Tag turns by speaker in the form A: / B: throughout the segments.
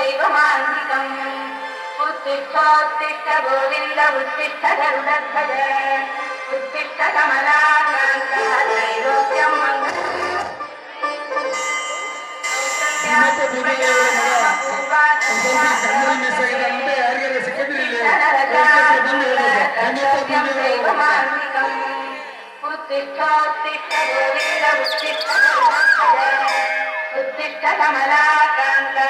A: ദൈവമാന്തികം ഉത്തിഷ്ഠോത്തിഷ്ഠ ഗോവിന്ദ ഉത്തിഷ്ഠ ഗരുഡധ്വജ ഉത്തിഷ്ഠ കമലാകാന്ത നൈരോഗ്യം ഉത്തിഷ്ഠോത്തിഷ്ഠ
B: ഗോവിന്ദ ഉത്തിഷ്ഠ उत्तिष्ठ कमलाकान्ता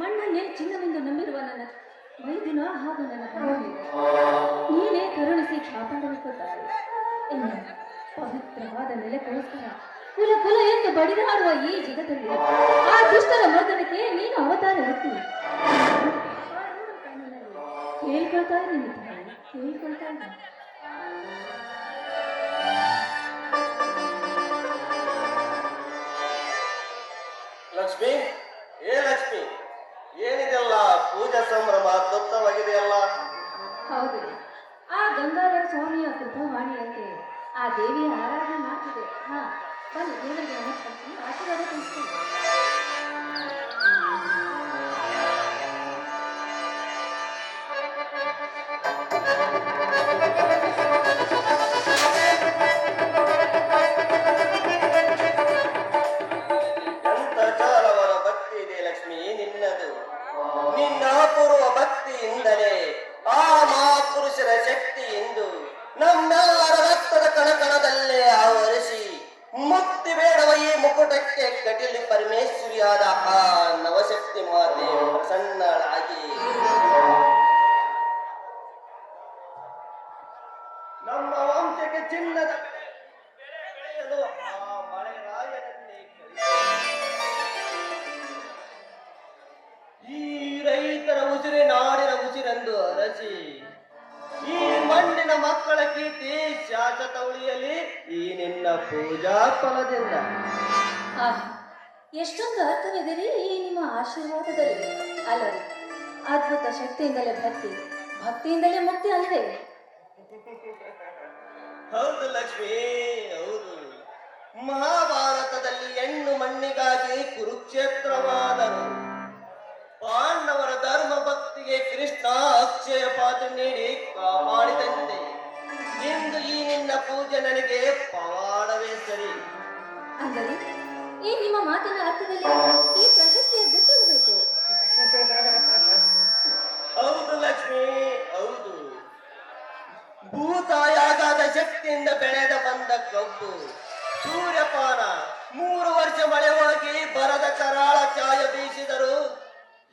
C: ಮಣ್ಣನ್ನೇ ಚಿನ್ನವೆಂದು ನಂಬಿರುವ ನನ್ನ ವೈದ್ಯನ ಹಾಗೂ ನನ್ನ ಕಣ್ಣಲ್ಲಿ ನೀನೇ ಕರುಣಿಸಿ ಇನ್ನು ಪವಿತ್ರವಾದ ನೆಲೆಗೋಸ್ಕರ ಕುಲ ಕುಲ ಎಂದು ಬಡಿದಾಡುವ ಈ ಜಗದಲ್ಲಿ ಆ ದುಷ್ಟರ ಮರ್ದನಕ್ಕೆ ನೀನು ಅವತಾರ ಎತ್ತಿ. ಕೇಳ್ಕೊಳ್ತಾ ಇದ್ದೀನಿ ಕೇಳ್ಕೊಳ್ತಾ ಇದ್ದೀನಿ
D: ಲಕ್ಷ್ಮಿ? ಏ ಲಕ್ಷ್ಮಿ, ಏನಿದೆಲ್ಲ ಪೂಜಾ ಸಂಭ್ರಮ ಅದ್ಭುತವಾಗಿದೆಯಲ್ಲ
C: ಹೌದು. ಆ ಗಂಗಾಧರ ಸ್ವಾಮಿಯ ಕೃಪವಾಣಿಯಂತೆ ಆ ದೇವಿಯ ಆರಾಧನೆ ಮಾಡ್ತಿದೆ. ಹಾ, ಬನ್ನಿ, ದೇವರಿಗೆ ನಮಸ್ಕರಿಸಿ, ಆಶೀರ್ವಾದ ತಿಳಿಸ್ತೀನಿ
D: ಎಂತ
C: ಆಶೀರ್ವಾದದಲ್ಲಿ ಅಲ್ಲರಿ ಅದ್ಭುತ ಶಕ್ತಿಯಿಂದಲೇ ಭಕ್ತಿ ಭಕ್ತಿಯಿಂದಲೇ ಮುಕ್ತಿ ಅಲ್ಲವೇ?
D: ಹೌದು ಲಕ್ಷ್ಮಿ ಹೌದು. ಮಹಾಭಾರತದಲ್ಲಿ ಹೆಣ್ಣು ಮಣ್ಣಿಗಾಗಿ ಕುರುಕ್ಷೇತ್ರವಾದರು. ಪಾಂಡವರ ಧರ್ಮ ಭಕ್ತಿಗೆ ಕೃಷ್ಣ ಅಕ್ಷಯ ಪಾತ್ರ ನೀಡಿ ಕಾಪಾಡಿದಂತೆ. ಇಂದು ಈ ನಿನ್ನ ಪೂಜೆ ನನಗೆ ಪವಾಡವೇ ಸರಿ.
C: ಅಂದರೆ ಈ ನಿಮ್ಮ ಮಾತಿನ ಅರ್ಥದಲ್ಲಿ ಈ
D: ಲಕ್ಷ್ಮಿ ಹೌದು. ಭೂತಾಯಾಗದ ಶಕ್ತಿಯಿಂದ ಬೆಳೆದ ಬಂದ ಕಬ್ಬು ಸೂರ್ಯಪಾನ ಮೂರು ವರ್ಷ ಮಳೆ ಹೋಗಿ ಬರದ ಕರಾಳ ಚಾಯ ಬೀಸಿದರು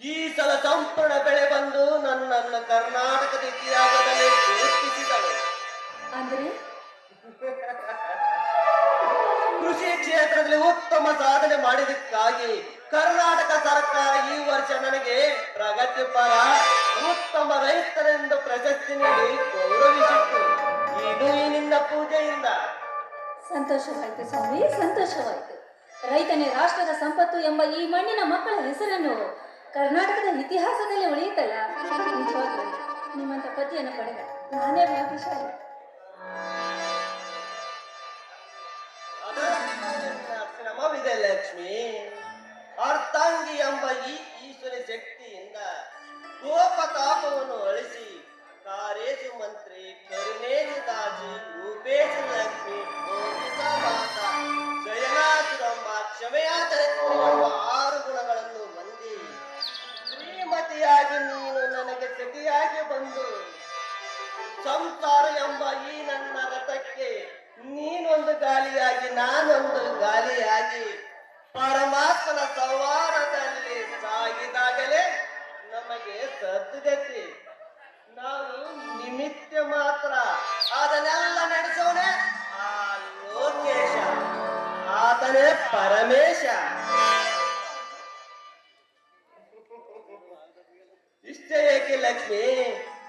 D: ಈ ಸಲ ಸಂಪೂರ್ಣ ಬೆಳೆ ಬಂದು ನನ್ನನ್ನು ಕರ್ನಾಟಕದ ಇತಿಹಾಸದಲ್ಲಿ ಗುರುತಿಸಿದಳು.
C: ಅಂದರೆ?
D: ಕೃಷಿ ಕ್ಷೇತ್ರದಲ್ಲಿ ಉತ್ತಮ ಸಾಧನೆ ಮಾಡಿದ್ದಕ್ಕಾಗಿ ಕರ್ನಾಟಕ ಸರ್ಕಾರ ಈ ವರ್ಷ ನನಗೆ ಪ್ರಗತಿಪರ ಉತ್ತಮ ರೈತರೆಂದು ಪ್ರಶಸ್ತಿ ನೀಡಿ ಗೌರವಿಸಿತ್ತು. ಇದು ನಿನ್ನ ಪೂಜೆಯಿಂದ.
C: ಸಂತೋಷವಾಯಿತು ಸ್ವಾಮಿ ಸಂತೋಷವಾಯಿತು. ರೈತನೇ ರಾಷ್ಟ್ರದ ಸಂಪತ್ತು ಎಂಬ ಈ ಮಣ್ಣಿನ ಮಕ್ಕಳ ಹೆಸರನ್ನು ಕರ್ನಾಟಕದ ಇತಿಹಾಸದಲ್ಲಿ ಉಳಿಯುತ್ತಲ್ಲ ನಿಜವಾಗ್ಲೂ. ನಿಮ್ಮಂತ ಪತಿಯನ್ನು ಪಡೆದ ನಾನೇ ಭಾಗ್ಯಶಾಲಿ.
D: ಶ್ರಮವಿದೆ ಲಕ್ಷ್ಮಿ. ಅರ್ಥಾಂಗಿ ಎಂಬ ಈ ಈಶ್ವರ ಶಕ್ತಿಯಿಂದ ಕೋಪ ತಾಪವನ್ನು ಅಳಿಸಿ ಕಾರೇಶು ಮಂತ್ರಿ ಕರುಣೇಶು ದಾಸಿ ರೂಪೇಶ ಲಕ್ಷ್ಮಿ ಮಾತ ಶಯನಾಸುರಂಬ ಕ್ಷಮೆಯಾದರೆ ಎಂಬ ಆರು ಗುಣಗಳನ್ನು ಹೊಂದಿ, ಶ್ರೀಮತಿಯಾಗಿ ನೀನು ನನಗೆ ಸತಿಯಾಗಿ ಬಂದು, ಸಂಸಾರ ಎಂಬ ಈ ನನ್ನ ರಥಕ್ಕೆ ನೀನೊಂದು ಗಾಲಿಯಾಗಿ, ನಾನೊಂದು ಗಾಲಿಯಾಗಿ ಪರಮಾತ್ಮನ ಸಂವಾರದಲ್ಲಿ ಸಾಗಿದಾಗಲೇ ನಮಗೆ ಸದ್ಗತಿ. ನಾವು ನಿಮಿತ್ತ ಮಾತ್ರ. ಅದನ್ನೆಲ್ಲ ನಡೆಸೋನೆ ಆ ಲೋಕೇಶ. ಆತನೇ ಪರಮೇಶ. ಇಷ್ಟೇ ಏಕೆ ಲಕ್ಷ್ಮಿ?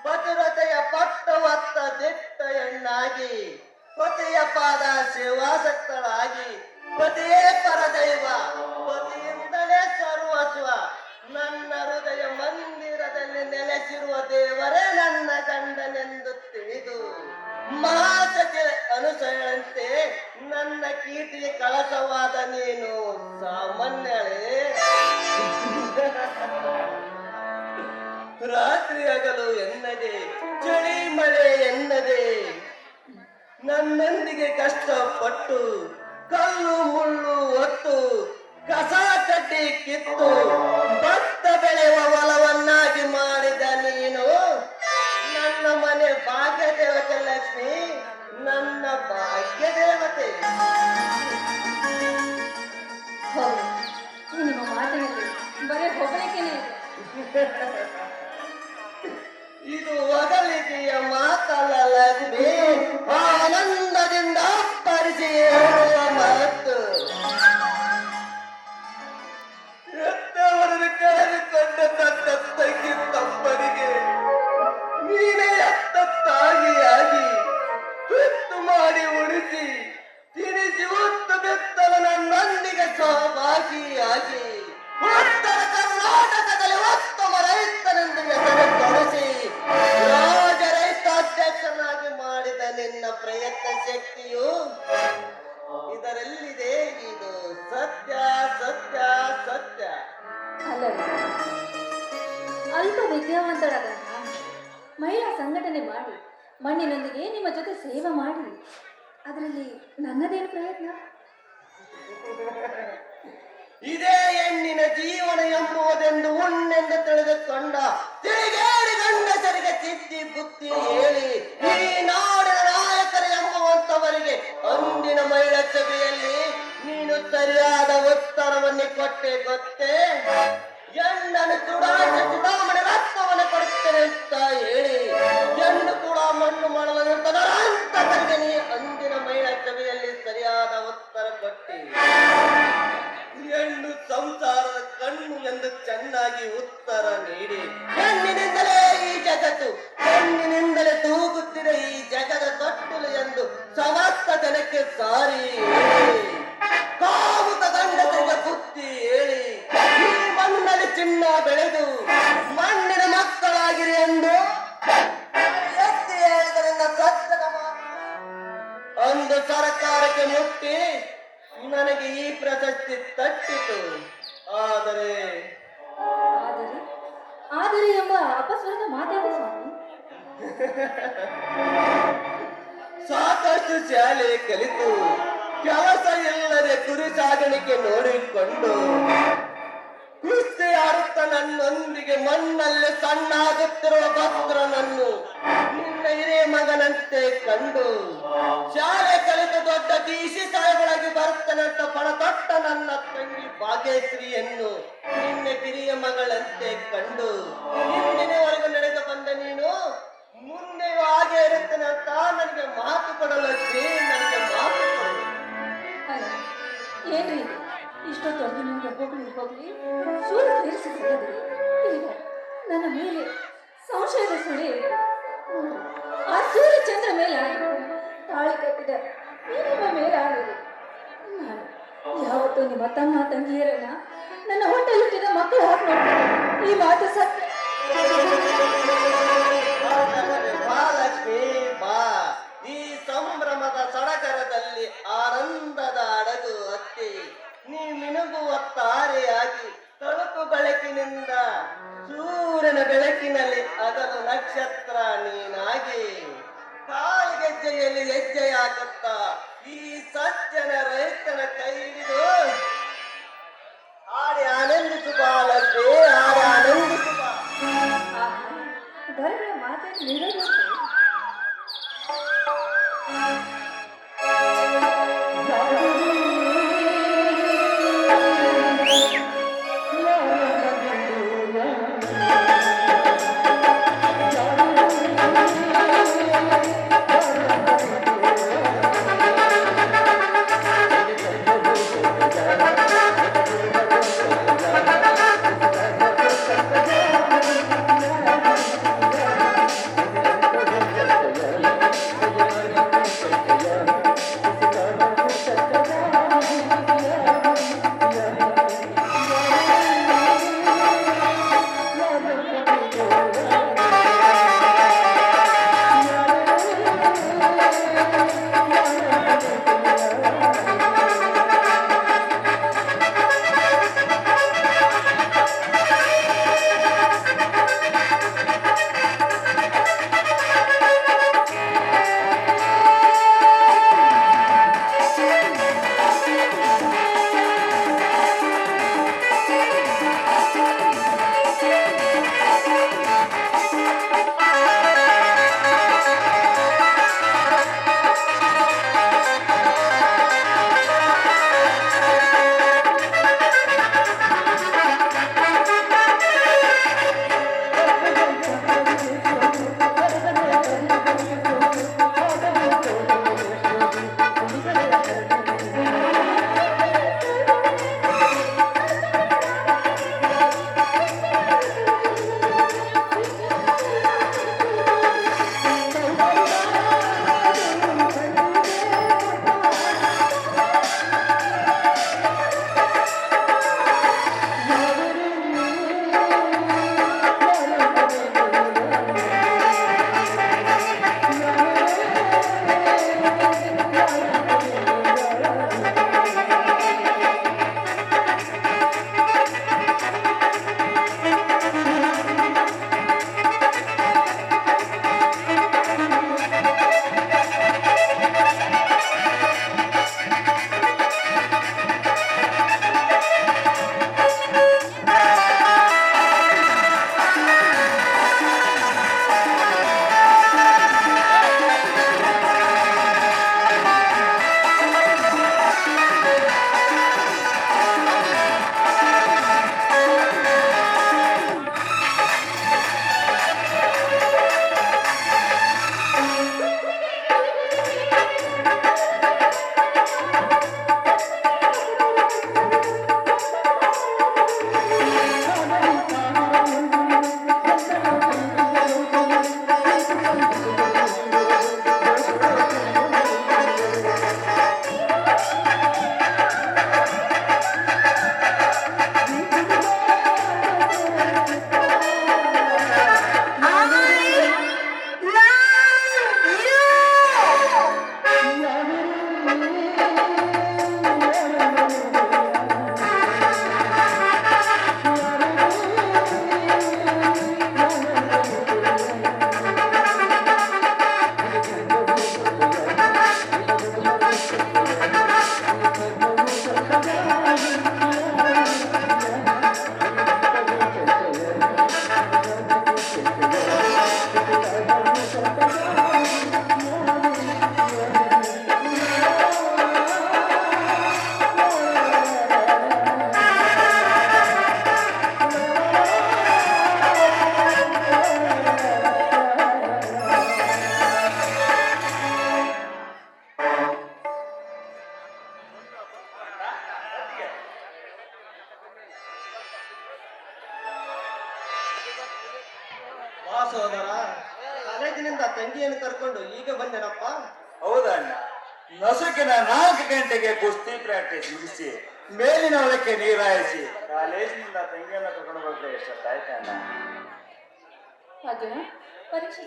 D: ಪತಿರತೆಯ ಪಟ್ಟವತ್ತ ದಿಟ್ಟ ಹೆಣ್ಣಾಗಿ ಪತಿಯ ಪಾದ ಸೇವಾಸಕ್ತಳಾಗಿ ಪತಿಯೇ ಪರದೈವ ಪತಿಯಿಂದಲೇ ಸರ್ವಸ್ವ ನನ್ನ ಹೃದಯ ಮಂದಿರದಲ್ಲಿ ನೆಲೆಸಿರುವ ದೇವರೇ ನನ್ನ ಗಂಡನೆಂದು ತಿಳಿದು ಮಾತಕ್ಕೆ ಅನುಸರಣಂತೆ ನನ್ನ ಕೀರ್ತಿಗೆ ಕಳಸವಾದ ನೀನು ಸಾಮಾನ್ಯಳೇ. ರಾತ್ರಿ ಹಗಲು ಎನ್ನದೆ, ಚಳಿ ಮಳೆ ಎನ್ನದೆ, ನನ್ನೊಂದಿಗೆ ಕಷ್ಟಪಟ್ಟು ಕಲ್ಲು ಮುಳ್ಳು ಹೊತ್ತು ಕಸ ಕಟ್ಟಿ ಕಿತ್ತು ಭತ್ತ ಬೆಳೆಯುವ ಹೊಲವನ್ನಾಗಿ ಮಾಡಿದ ನೀನು. ನನ್ನ ಮನೆ ಭಾಗ್ಯ ದೇವತೆ ಲಕ್ಷ್ಮಿ ನನ್ನ ಭಾಗ್ಯ ದೇವತೆ
C: ನಿಮ್ಮ ಮಾತಿನಲ್ಲಿ ಬರೀ ಹೊಗಳಿಕೆನೇ ಇದೆ.
D: ಇದು ಹೊಗಳಿಕೆಯ ಮಾತಲ್ಲ ಲಕ್ಷ್ಮಿ. ಸರಿಯಾದ ಉತ್ತರವನ್ನು ಕೊಟ್ಟೆ ಗೊತ್ತೇ? ಹೆಣ್ಣನ್ನು ಚುಡಾಟ ಚುಡಾಮಣಿ ರಕ್ತವನ್ನು ಕೊಡುತ್ತೇನೆ ಅಂತ ಹೇಳಿ ಹೆಣ್ಣು ಕೂಡ ಮಣ್ಣು ಮಾಡಲು ಅಂತ ತಂದಿನಿ ಅಂದಿನ ಮಹಿಳಾ ಸಭೆಯಲ್ಲಿ ಸರಿಯಾದ ಉತ್ತರ ಕೊಟ್ಟಿ. ಹೆಣ್ಣು ಸಂಸಾರದ ಕಣ್ಣು ಎಂದು ಚೆನ್ನಾಗಿ ಉತ್ತರ ನೀಡಿ, ಹೆಣ್ಣಿನಿಂದಲೇ ಈ ಜಗತ್ತು, ಹೆಣ್ಣಿನಿಂದಲೇ ತೂಗುತ್ತಿದೆ ಈ ಜಗದ ತೊಟ್ಟಲು ಎಂದು ಸಮಸ್ತ ಜನಕ್ಕೆ ಸಾರಿ. ಕಾಮುಕ ಗಂಡಸರಿಗೆ ಬುದ್ಧಿ ಹೇಳಿ. ಈ ಮಣ್ಣಲ್ಲಿ ಚಿನ್ನ ಬೆಳೆದು ಮಣ್ಣಿನ ಮಕ್ಕಳಾಗಿರಿ ಎಂದು ಎತ್ತಿ ಹೇಳಿದರಿಂದ ಸತ್ಯದ. ಅಂದು ಸರ್ಕಾರಕ್ಕೆ ಮುಟ್ಟಿ ನನಗೆ ಈ ಪ್ರಶಸ್ತಿ ತಟ್ಟಿತು. ಆದರೆ
B: ಆದರೆ ಆದರೆ ಎಂಬ ಅಪಸ್ವರದ ಮಾತಾಡಿ ಸ್ವಾಮಿ.
D: ಸಾಕಷ್ಟು ಶಾಲೆ ಕಲಿತು. ಕೆಲಸ ಇಲ್ಲದೆ ಕುರಿ ಸಾಗಾಣಿಕೆ ನೋಡಿಕೊಂಡು ಕುಸ್ತಿ ಆಡುತ್ತ ನನ್ನೊಂದಿಗೆ ಮಣ್ಣಲ್ಲಿ ಸಣ್ಣಾಗುತ್ತಿರುವ ಭದ್ರನನ್ನು ನಿನ್ನ ಹಿರಿಯ ಮಗನಂತೆ ಕಂಡು ಶಾಲೆ ಕಲಿತು ದೊಡ್ಡ ದೀಶಿ ಸಾಹೇಬರಾಗಿ ಬರುತ್ತನಂತ ಪಣ ತೊಟ್ಟ ನನ್ನ ತಂಗಿ ಭಾಗ್ಯಶ್ರೀಯನ್ನು ನಿನ್ನ ಕಿರಿಯ ಮಗಳಂತೆ ಕಂಡು ಇಂದಿನವರೆಗೂ ನಡೆದು ಬಂದ ನೀನು ಮುಂದೆಯೂ ಹಾಗೆ ಇರುತ್ತೇನೆ ಅಂತ ನನಗೆ ಮಾತು ಕೊಡಲು
B: ನನ್ನ ಏನ್ರಿ ಇದು ಇಷ್ಟೊತ್ತವರೆಗೂ ನಿಮಗೆ ಹೋಗ್ಲಿ ಹೋಗ್ಲಿ. ಸೂರ್ಯ ತೀರಿಸಿಕೊಳ್ಳದೆ ಈಗ ನನ್ನ ಮೇಲೆ ಸಂಶಯದ ಸುಳಿ. ಆ ಸೂರ್ಯ ಚಂದ್ರ ಮೇಲೆ ತಾಳಿ ಕಟ್ಟಿದ ನಿಮ್ಮ ಮೇಲೆ ಆಗಿದೆ ಯಾವತ್ತೂ ನಿಮ್ಮ ತಮ್ಮ ತಂಗಿಯರನ್ನ ನನ್ನ ಹೊಟ್ಟೆಲಿಟ್ಟಿದ ಮಕ್ಕಳು ಹಾಕಿ ಈ ಮಾತು ಸತ್ಯ.
D: ಬಾ. ಈ ಸಂಭ್ರಮದ ಸಡಗರದಲ್ಲಿ ಆನಂದದ ಮಿನುಗುವ ತಾರೆಯಾಗಿ ತಳುಕು ಬೆಳಕಿನಿಂದ ಸೂರ್ಯನ ಬೆಳಕಿನಲ್ಲಿ ಅದರ ನಕ್ಷತ್ರ ನೀನಾಗಿ. ಕಾಲ್ಗೆಜ್ಜೆಯಲ್ಲಿ ಹೆಜ್ಜೆ ಹಾಕುತ್ತಾ ಈ ಸಜ್ಜನ ರೈತನ ಕೈ ಹಿಡಿದು ಆಡಿ ಆನಂದಿಸು ಬಾಲಕ್ಕೆ ಆಡಿ ಆನಂದಿಸು
B: ಮಾತನ್ನು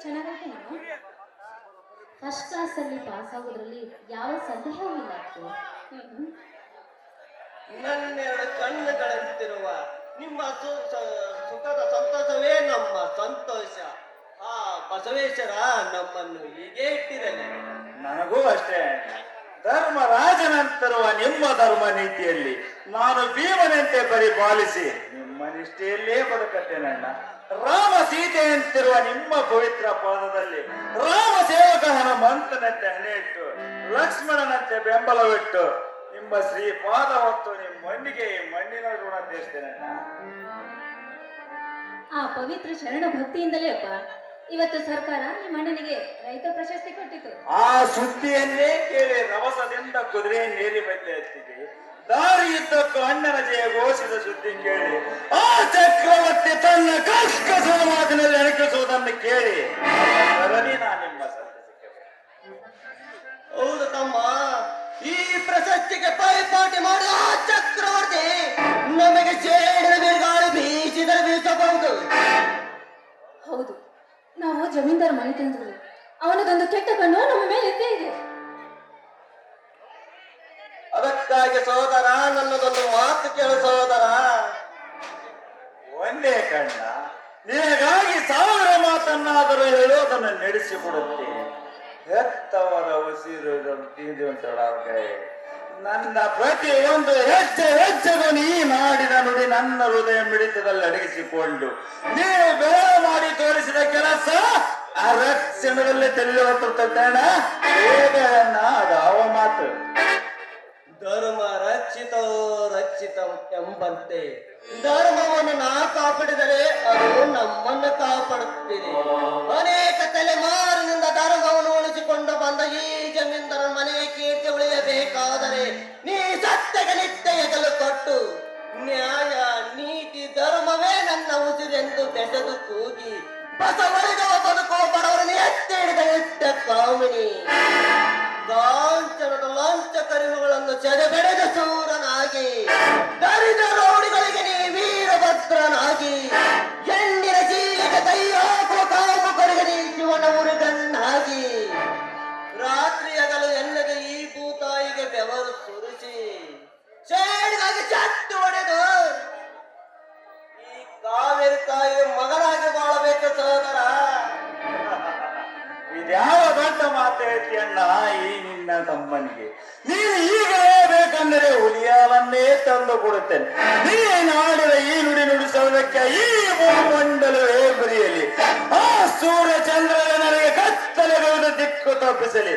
C: ಪರೀಕ್ಷೆ ಚೆನ್ನಾಗೈತೆ ನಾನು ಫಸ್ಟ್ ಕ್ಲಾಸಲ್ಲಿ ಪಾಸ್ ಆಗೋದ್ರಲ್ಲಿ ಯಾವ ಸಂದೇಹವೂ ಇಲ್ಲ ಅಪ್ಪು. ಹ್ಮ್.
D: ನನ್ನೆರಡು ಕಣ್ಣುಗಳಂತಿರುವ ನಿಮ್ಮ ಸುಖದ ಸಂತೋಷವೇ ನಮ್ಮ ಸಂತೋಷ. ಆ ಬಸವೇಶ್ವರ ನಮ್ಮನ್ನು ಹೀಗೆ ಇಟ್ಟಿರಲಿ.
A: ನನಗೂ ಅಷ್ಟೇ ಅಣ್ಣ ಧರ್ಮರಾಜನಂತಿರುವ ನಿಮ್ಮ ಧರ್ಮ ನೀತಿಯಲ್ಲಿ ನಾನು ಭೀಮನಂತೆ ಪರಿಪಾಲಿಸಿ. ನಿಮ್ಮ ನಿಷ್ಠೆಯಲ್ಲೇ ಬದುಕತ್ತೇನಣ್ಣ ರಾಮ ಸೀತೆಯಂತಿರುವ ನಿಮ್ಮ ಪವಿತ್ರ ಪಾದದಲ್ಲಿ ರಾಮ ಸೇವಕ ಹನುಮಂತನಂತೆ ಇಟ್ಟು ಲಕ್ಷ್ಮಣನಂತೆ ಬೆಂಬಲವಿಟ್ಟು ನಿಮ್ಮ ಶ್ರೀ ಪಾದ ಹೊತ್ತು ನಿಮ್ಮ ಮಣ್ಣಿಗೆ ಮಣ್ಣಿನ ಋಣ ತೀರಿಸ್ತೇನಣ್ಣ
C: ಆ ಪವಿತ್ರ ಶರಣ ಭಕ್ತಿಯಿಂದಲೇ ಅಪ್ಪ ಇವತ್ತು ಸರ್ಕಾರ ನಿಮ್ಮ ಅಣ್ಣನಿಗೆ ರೈತ ಪ್ರಶಸ್ತಿ ಕೊಟ್ಟಿತು.
A: ಆ ಸುದ್ದಿಯನ್ನೇ ಕೇಳಿ ರವಸದಿಂದ ಕುದುರೆ ನೀರಿ ಬಂದೆ ಎತ್ತಿದೆ. ದಾರಿಯುದ್ದಕ್ಕೂ ಅಣ್ಣನ ಜಯ ಘೋಷಿಸಿದ ಸುದ್ದಿ ಕೇಳಿ. ಆ ಚಕ್ರವರ್ತಿ ತನ್ನ ಅಣಕಿಸುವುದನ್ನು ಕೇಳಿ. ಸರಣಿ ನಾ ನಿಮ್ಮ
D: ಹೌದು ತಮ್ಮ. ಈ ಪ್ರಶಸ್ತಿಗೆ ಪರಿಪಾಟಿ ಮಾಡಿದ ಆ ಚಕ್ರವರ್ತಿ ನಮಗೆ ಸೇಡಿನ ಬಿರುಗಾಳಿ ಬೀಸಿದರೆ ಬೀಸಬಹುದು.
C: ಹೌದು. ನಾವು ಜಮೀನ್ದಾರ್ ಮನೆ ತಂದ್ರು ಅವನದೊಂದು ಕೆಟ್ಟ ಕಣ್ಣು ನಮ್ಮ ಮೇಲೆ ಇದ್ದೇ ಇದೆ.
D: ಅದಕ್ಕಾಗಿ ಸೋದರ ನನ್ನದೊಂದು ಮಾತು ಕೇಳು ಸೋದರ
A: ಒಂದೇ ಕಣ್ಣ. ನಿನಗಾಗಿ ಸಾವಿರ ಮಾತನ್ನಾದರೂ ಹೇಳೋದನ್ನು ನಡೆಸಿಕೊಡುತ್ತೆ ಹೆತ್ತವರ ಉಸಿರು ತೀದುಂಟೊಳಗೆ ನನ್ನ ಪ್ರತಿಯೊಂದು ಹೆಜ್ಜೆ ಹೆಜ್ಜೆಗೂ ನೀ ಮಾಡಿದ ನುಡಿ ನನ್ನ ಹೃದಯ ಮಿಡಿತದಲ್ಲಿ ಅಡಗಿಸಿಕೊಂಡು ನೀವು ಬೇರೆ ಮಾಡಿ ತೋರಿಸಿದ ಕೆಲಸ ಅರಕ್ಷಣದಲ್ಲಿ ತೆಲ್ಲಿ ಅಣ್ಣ ಅದು ಅವ ಮಾತು.
D: ಧರ್ಮ ರಕ್ಷಿತೋ ರಕ್ಷಿತಂ ಎಂಬಂತೆ. ಧರ್ಮವನ್ನು ನಾ ಕಾಪಾಡಿದರೆ ಅದು ನಮ್ಮನ್ನು ಕಾಪಾಡುತ್ತಿದೆ. ಅನೇಕ ತಲೆಮಾರಿನಿಂದ ಧರ್ಮವನ್ನು ಉಳಿಸಿಕೊಂಡು ಬಂದ ಈ ಜಮೀನ್ದಾರ ಮನೆ ಕೀರ್ತಿ ಉಳಿಯಬೇಕಾದರೆ ನೀ ಸತ್ಯಗೆ ನಿತ್ಯ ಕೊಟ್ಟು. ನ್ಯಾಯ, ನೀತಿ, ಧರ್ಮವೇ ನನ್ನ ಉಸಿರೆಂದು ಬೆಸೆದು ಕೂಗಿ. ಬಸವಳಿಗವ ಬದುಕೋ ಬಡವರನ್ನು ಎತ್ತಿ ಹಿಡಿದ ಇಟ್ಟ ಕಾಮಿನಿ. ಲಾಂಛನದ ಲಾಂಛ ಕರಿಮಗಳನ್ನು ಸೆರೆಬೆಳೆದ ಸೂರನಾಗಿ ದರಿದ ರೋಡಿಗಳಿಗೆ ನೀ ವೀರಭದ್ರನಾಗಿ, ಹೆಣ್ಣಿನ ಜೀವಿಗೆ ಕೈ ಹಾಕುವ ಕಾಮುಕರಿಗೆ ನೀ ಶಿವನ ಮುರುಗನ್ನಾಗಿ, ರಾತ್ರಿಯಗಲು ಎನ್ನದೆ ಈ ಭೂತಾಯಿಗೆ ಬೆವರು ಸುರಿಸಿ, ಸೇಡಿಗಾಗಿ ಚಟ್ಟು ಹೊಡೆದು ಈ ಕಾವೇರಿ ತಾಯಿಯ ಮಗನಾಗಿ
A: ಅಣ್ಣ ಈ ನಿನ್ನ ತಮ್ಮನಿಗೆ. ನೀನು ಈಗಲೇ ಬೇಕಂದರೆ ಹುಲಿಯಾಲನ್ನೇ ತಂದು ಕೊಡುತ್ತೇನೆ. ನೀ ನಾಡಿದ ಈ ನುಡಿ ನುಡಿಸುವುದಕ್ಕೆ ಈ ಭೂಮಂಡಲವೇ ಬರೆಯಲಿ ಆ ಸೂರ್ಯ ಚಂದ್ರನ ನನಗೆ ಕತ್ತಲೆಗಳನ್ನು ದಿಕ್ಕು ತಪ್ಪಿಸಲಿ.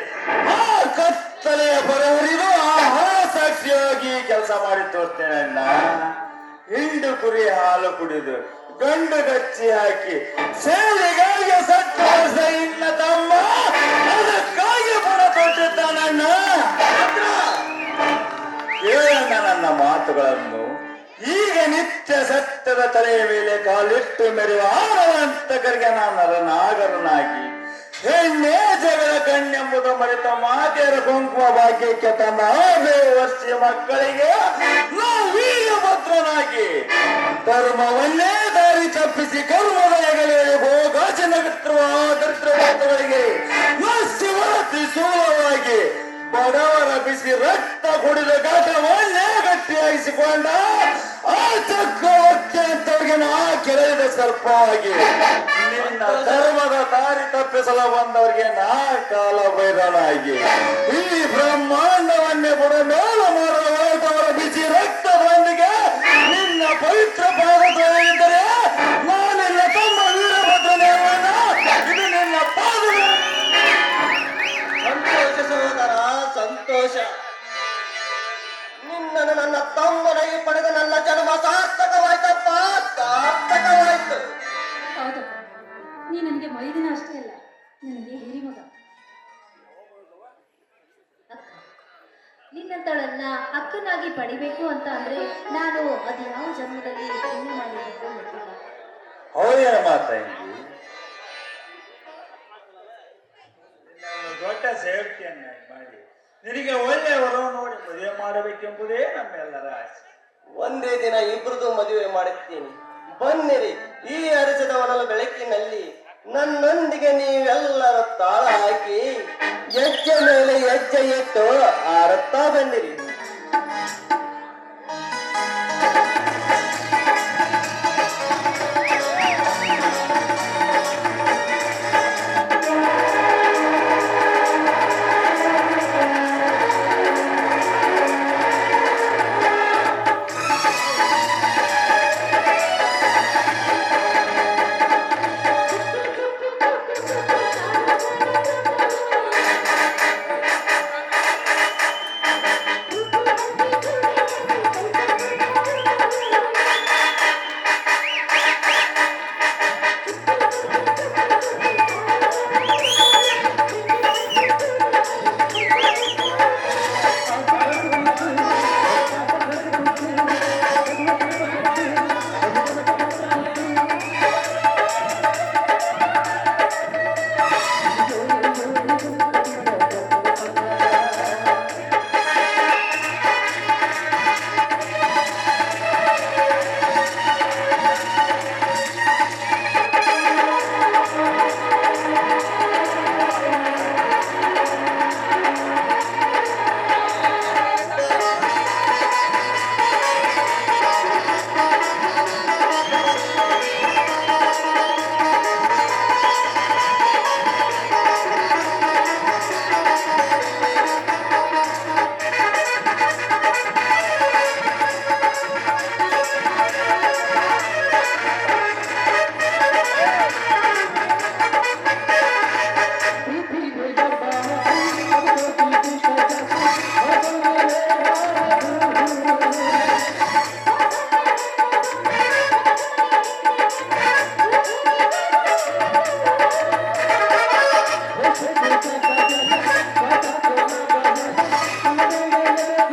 A: ಆ ಕತ್ತಲೆಯ ಬರವರಿಗೂ ಆ ಸಾಕ್ಷಿಯಾಗಿ ಕೆಲಸ ಮಾಡಿ ತೋರ್ತೇನೆ ಅಣ್ಣ. ಹಿಂಡು ಕುರಿ ಹಾಲು ಕುಡಿದು ಗಂಡು ಗಚ್ಚಿ ಹಾಕಿ. ಸೇವೆಗಾಗಿ ಸತ್ತ ಇನ್ನ ತಮ್ಮ. ನನ್ನ ಮಾತುಗಳನ್ನು ಈಗ ನಿತ್ಯ ಸತ್ಯದ ತಲೆಯ ಮೇಲೆ ಕಾಲಿಟ್ಟು ಮೆರೆಯುವ ಆನವಂತಕರಿಗೆ ನಾನು ನಾಗರನಾಗಿ ಹೆಣ್ಣೆ ಜಗಳ ಕಣ್ಣೆಂಬುದು ಮರೆತ ಮಾತೆಯರ ಕುಂಕುಮ ಭಾಗ್ಯಕ್ಕೆ ತನ್ನ ವರ್ಷ ಮಕ್ಕಳಿಗೆ ವೀರಭದ್ರನಾಗಿ ಧರ್ಮವನ್ನೇ ದಾರಿ ತಪ್ಪಿಸಿ ಕರ್ಮದ ಹೆಗಲೆಯಲ್ಲಿ ಭೋಗಾಚನ ದರಿದ್ರಗಳಿಗೆ ಶಿವರಾತ್ರಿ ಸುಲಭವಾಗಿ ಬಡವರ ಬಿಸಿ ರಕ್ತ ಕುಡಿದ ಘಟವನ್ನೇ ಗಟ್ಟಿಯಾಗಿಸಿಕೊಂಡ ಆ ಚಕ್ರವರ್ತಿ ಅಂತವರಿಗೆ ನಾ ಕೆಳಗಿದ ಸರ್ಪವಾಗಿ ನಿನ್ನ ಧರ್ಮದ ದಾರಿ ತಪ್ಪಿಸಲು ಬಂದವರಿಗೆ ನಾ ಕಾಲ ಬೈರನಾಗಿ ಈ ಬ್ರಹ್ಮಾಂಡವನ್ನೇ ಬುಡ ಮೇಲ ಮಾಡುವ ಬಿಸಿ ರಕ್ತದೊಂದಿಗೆ ನಿನ್ನ ಪವಿತ್ರ ಪಾದ ನಾನು ನಾನಿನ್ನ ತಮ್ಮ ವೀರಭದ್ರನೇವನ್ನ ಇದು ನಿನ್ನ ಪಾದ
D: ಸಂತೋಷ ಸಹೋದರ, ಸಂತೋಷ. ನಿನ್ನನ್ನು ನನ್ನ ತಮ್ಮನಾಗಿ ಪಡೆದ ನನ್ನ ಜನ್ಮ ಸಾರ್ಥಕವಾಯ್ತಪ್ಪ. ಸಾರ್ಥಕವಾಯ್ತು.
C: ಹೌದಪ್ಪ ನೀ ನನಗೆ ಮೈದಿನ ಅಷ್ಟೇ ಅಲ್ಲ, ನನಗೆ ಹಿರಿಮಗ. ನಿನ್ನಂತಳನ್ನ ಅಕ್ಕನಾಗಿ ಪಡಿಬೇಕು ಅಂತ ಅಂದ್ರೆ ನಾನು ಅದ್ಯಾವ ಜನ್ಮದಲ್ಲಿ ಪುಣ್ಯ ಮಾಡಿರಬೇಕು ಗೊತ್ತಿಲ್ಲ.
A: ಹೌದೇನ ದೊಡ್ಡ ಸೇವಕಿಯನ್ನ ಮಾಡಿ. ನಿನಗೆ ಒಳ್ಳೆಯವರು ನೋಡಿ ಮದುವೆ ಮಾಡಬೇಕೆಂಬುದೇ ನಮ್ಮೆಲ್ಲರ ಆಸೆ.
E: ಒಂದೇ ದಿನ ಇಬ್ಬರದು ಮದುವೆ ಮಾಡುತ್ತೀನಿ. ಬನ್ನಿರಿ ಈ ಅರಸದವನಲ್ಲ ಬೆಳಕಿನಲ್ಲಿ ನನ್ನೊಂದಿಗೆ ನೀವೆಲ್ಲರ ತಾಳ ಹಾಕಿ ಹೆಜ್ಜೆ ಮೇಲೆ ಹೆಜ್ಜೆ ಇಟ್ಟು ಆರತ್ತಾ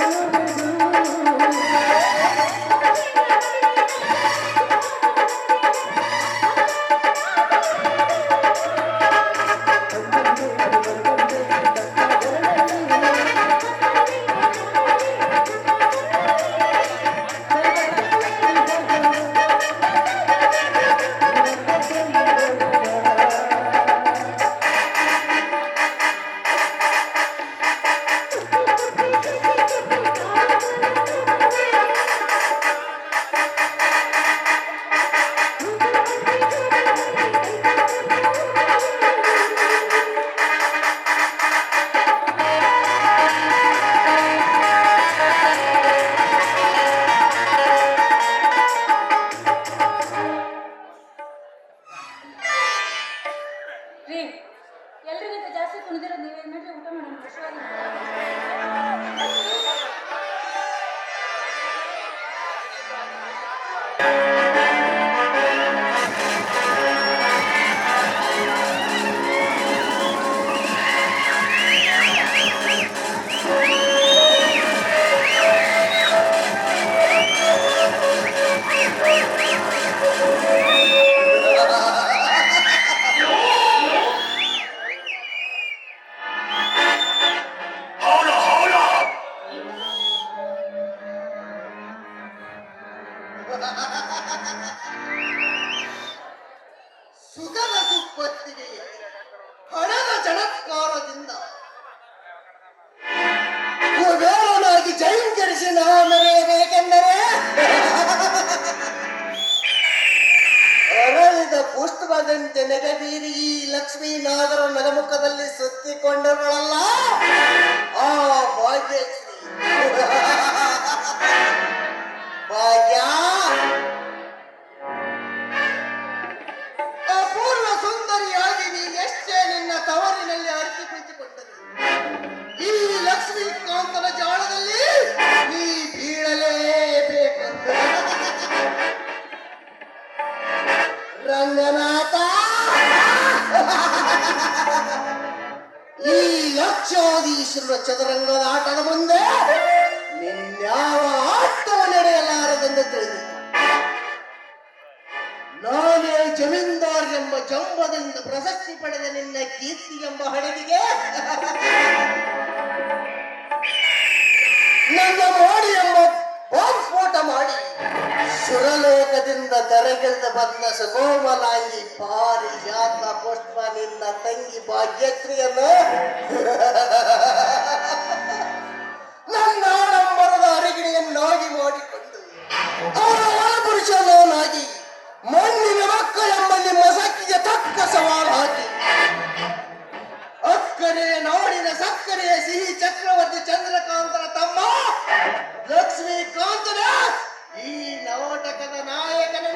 E: ಬನ್ನಿರಿ
B: ರೀ ಎಲ್ರಿಗಿಂತ ಜಾಸ್ತಿ ಕುಣಿದಿರೋದು ನೀವೇ ಮಾಡ್ರಿ ಊಟ ಮಾಡೋಣ ಖುಷಿಯಾಗಿ
E: ಪುಷ್ಪದಂತೆ ನೆಗಬೀರಿ ಈ ಲಕ್ಷ್ಮೀನಾಥರ ನಗಮುಖದಲ್ಲಿ ಸುತ್ತಿಕೊಂಡವಳಲ್ಲ? ಆ, ಭಾಗ್ಯಶ್ರೀ. ಭಾಗ್ಯ? ಅಪೂರ್ವ ಸುಂದರಿಯಾಗಿ ನೀ ಎಷ್ಟೇ ನಿನ್ನ ತವರಿನಲ್ಲಿ ಅರ್ಜಿ ಕುಳಿತುಕೊಂಡರು, ಈ ಲಕ್ಷ್ಮೀಕಾಂತನ ಜಾಳದಲ್ಲಿ ನೀ ಬೀಳಲೇಬೇಕು ರಂಗನಾಥ ಈ ಲಕ್ಷಾಧೀಶ್ವರ ಚದುರಂಗದ ಆಟದ ಮುಂದೆ ನಿನ್ಯಾವ ಆಟವ ನಡೆಯಲಾರದೆಂದು ತಿಳಿದು ನಾನೇ ಜಮೀನ್ದಾರ್ ಎಂಬ ಜಂಬದಿಂದ ಪ್ರಶಸ್ತಿ ಪಡೆದ ನಿನ್ನ ಕೀರ್ತಿ ಎಂಬ ಹಡಗಿಗೆ. ನನ್ನ ಮೋಡಿ ಎಂಬ ಬಾಂಬ್ ಸ್ಫೋಟ ಮಾಡಿ. ಸುರಲೋಕದಿಂದ ತೆರೆಗೆಂದ ಬಂದ ಭಾರಿ ಜಾತ ಪುಷ್ಪ ನಿನ್ನ ತಂಗಿ ಭಾಗ್ಯಶ್ರೀಯನ್ನು. ನನ್ನ ನಂಬರದ ಅರಿಗಿಣಿಯನ್ನಾಗಿ ಮಾಡಿಕೊಂಡು ಪುರುಷನವನಾಗಿ ಮಣ್ಣಿನ ಮಕ್ಕಳೆಂಬಲ್ಲಿ ಮಸಕ್ಕಿಗೆ ತಕ್ಕ ಸವಾಲು ಹಾಕಿ ಅಕ್ಕರೆ ನಾಡಿನ ಸಕ್ಕರೆಯ ಸಿಹಿ ಚಕ್ರವರ್ತಿ ಚಂದ್ರಕಾಂತರ ತಮ್ಮ ಲಕ್ಷ್ಮೀಕಾಂತನ ಈ ನಾಟಕದ ನಾಯಕನ